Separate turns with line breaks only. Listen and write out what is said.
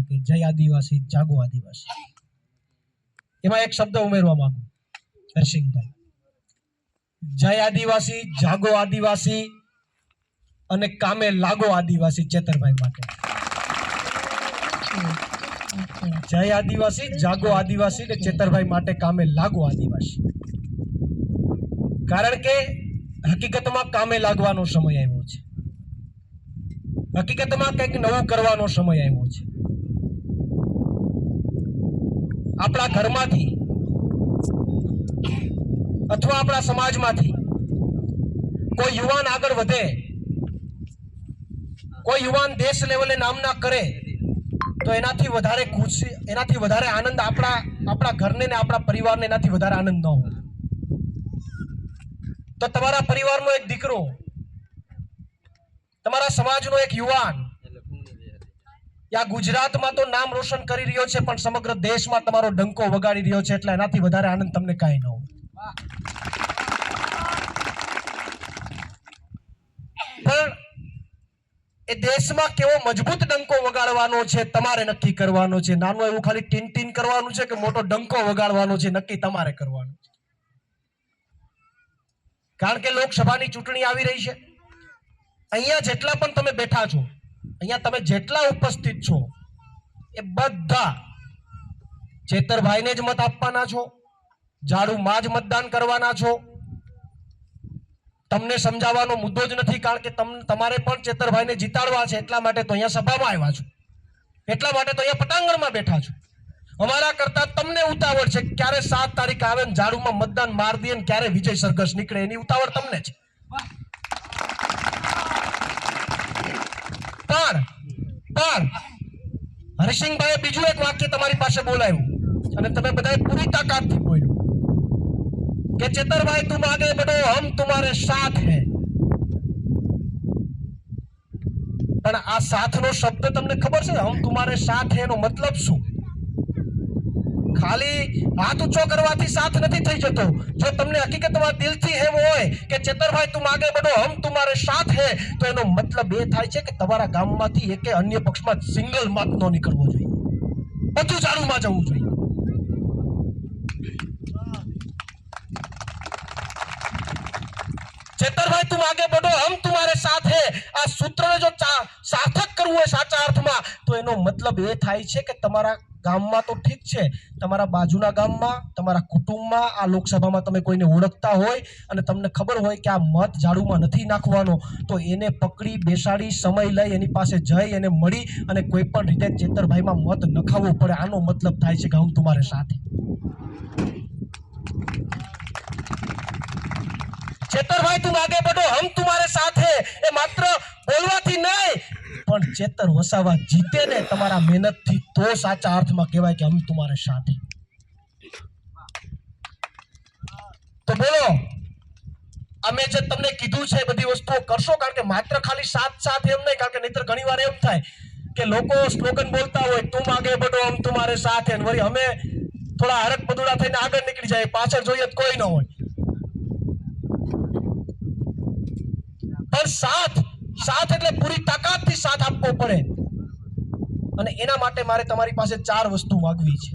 હતા કે જય આદિવાસી, જાગો આદિવાસી. એમાં એક શબ્દ ઉમેરવા માંગુ હર્ષિંગભાઈ જય આદિવાસી, જાગો આદિવાસી અને કામે લાગો આદિવાસી ચેતરભાઈ માટે. જય આદિવાસી, જાગો આદિવાસી ને ચેતરભાઈ માટે કામે લાગો આદિવાસી. કારણ કે હકીકતમાં કામે લાગવાનો સમય આવ્યો છે. હકીકતમાં કંઈક નવું કરવાનો સમય આવ્યો છે. આપણા ઘરમાંથી અથવા આપણા સમાજમાંથી કોઈ યુવાન આગળ વધે, કોઈ યુવાન દેશ લેવલે નામના કરે, તો એનાથી વધારે ખુશી, એનાથી વધારે આનંદ આપણા આપણા ઘરને ને આપણા પરિવારને એનાથી વધારે આનંદ ન હોય. તો તમારા પરિવારનો એક દીકરો, તમારા સમાજનો એક યુવાન યા ગુજરાતમાં તો નામ રોશન કરી રહ્યો છે, પણ સમગ્ર દેશમાં તમારો ડંકો વગાડી રહ્યો છે એટલે એનાથી વધારે આનંદ તમને કાંઈ ન હોય. પણ એ દેશમાં કેવો મજબૂત ડંકો વગાડવાનો છે, તમારે નક્કી કરવાનો છે. નાનું એવું ખાલી ટીન ટીન કરવાનું છે કે મોટો ડંકો વગાડવાનો છે, નક્કી તમારે કરવાનું છે. કારણ કે લોકસભાની ચૂંટણી આવી રહી છે. અહીંયા જેટલા પણ તમે બેઠા છો અહીંયા તમે જેટલા ઉપસ્થિત છો, એ બધા ચેતરભાઈને જ મત આપવાના છો, ઝાડુમાં જ મતદાન કરવાના છો. તમને સમજાવવાનો મુદ્દો જ નથી, કારણ કે તમ, તમારે પણ ચેતરભાઈને જીતાડવા છે, એટલા માટે તો અહીંયા સભામાં આવ્યા છો. એટલા માટે તો અહીંયા પટાંગણમાં બેઠા છો. અમારા કરતા તમને ઉતાવળ છે ક્યારે સાત તારીખ આવે ને ઝાડુમાં મતદાન માર દે ને ક્યારે વિજય સરઘસ નીકળે, એની ઉતાવળ તમને છે પણ પણ હરિસિંહભાઈ બીજું એક વાક્ય તમારી પાસે બોલાવ્યું અને તમે બધાએ પૂરી તાકાતથી બોલ્યું કે ચેતરભાઈ, તું આગે બઢો હમ તુમારે સાથ હે. પણ આ સાથનો શબ્દ તમને ખબર છે? હમ તુમારે સાથ હે નો મતલબ શું? ખાલી હાથ ઊંચો કરવાથી સાથ નથી થઈ જતો. જો તમને હકીકતમાં દિલથી હેવ હોય કે ચેતરભાઈ તું માગે બડો હમ તુમારે સાથ હે, તો એનો મતલબ એ થાય છે કે તમારા ગામમાંથી એકે અન્ય પક્ષમાં સિંગલ મત ન નીકળવો જોઈએ. બધું ચાલુમાં જવું જોઈએ. ચેતરભાઈ તું આગે બઢો હમ તુમારે સાથે હે. આ સૂત્રને જો સાર્થક કરવું હોય સાચા અર્થ તો એનો મતલબ એ થાય છે કે તમારા ગામમાં તો ઠીક છે, તમારા બાજુના ગામમાં, તમારા કુટુંબમાં, આ લોકસભામાં તમે કોઈને ઓળખતા હોય અને તમને ખબર હોય કે આ મત ઝાડુમાં નથી નાખવાનો, તો એને પકડી, બેસાડી, સમય લઈ એની પાસે જઈ એને મળી અને કોઈ પણ રીતે ચેતરભાઈમાં મત નખાવવો પડે. આનો મતલબ થાય છે ગામ તમારે સાથે. ચેતરભાઈ, તું આગે બઢો હમ તુમારે સાથે. એ માત્ર બોલવાથી ના પણ ચેતર વસાવા જીતે ને તમારા મહેનતથી તો સાચા અર્થમાં કહેવાય કે અમે તમારા સાથે. તો બોલો, અમે જે તમને કીધું છે બધી વસ્તુઓ કરશો? કારણ કે માત્ર ખાલી સાથ સાથ એમ નહીં, કારણ કે નહીતર ઘણી વાર એમ થાય કે લોકો સ્લોગન બોલતા હોય, તું આગે બડો આમ તમારે સાથે. વળી અમે થોડા હરક બદુડા થઈને આગળ નીકળી જાય પાછળ જોઈએ કોઈ ન હોય. પણ સાથ સાથ એટલે પૂરી તાકાતથી સાથ આપવો પડે. અને એના માટે મારે તમારી પાસે ચાર વસ્તુ માંગવી છે.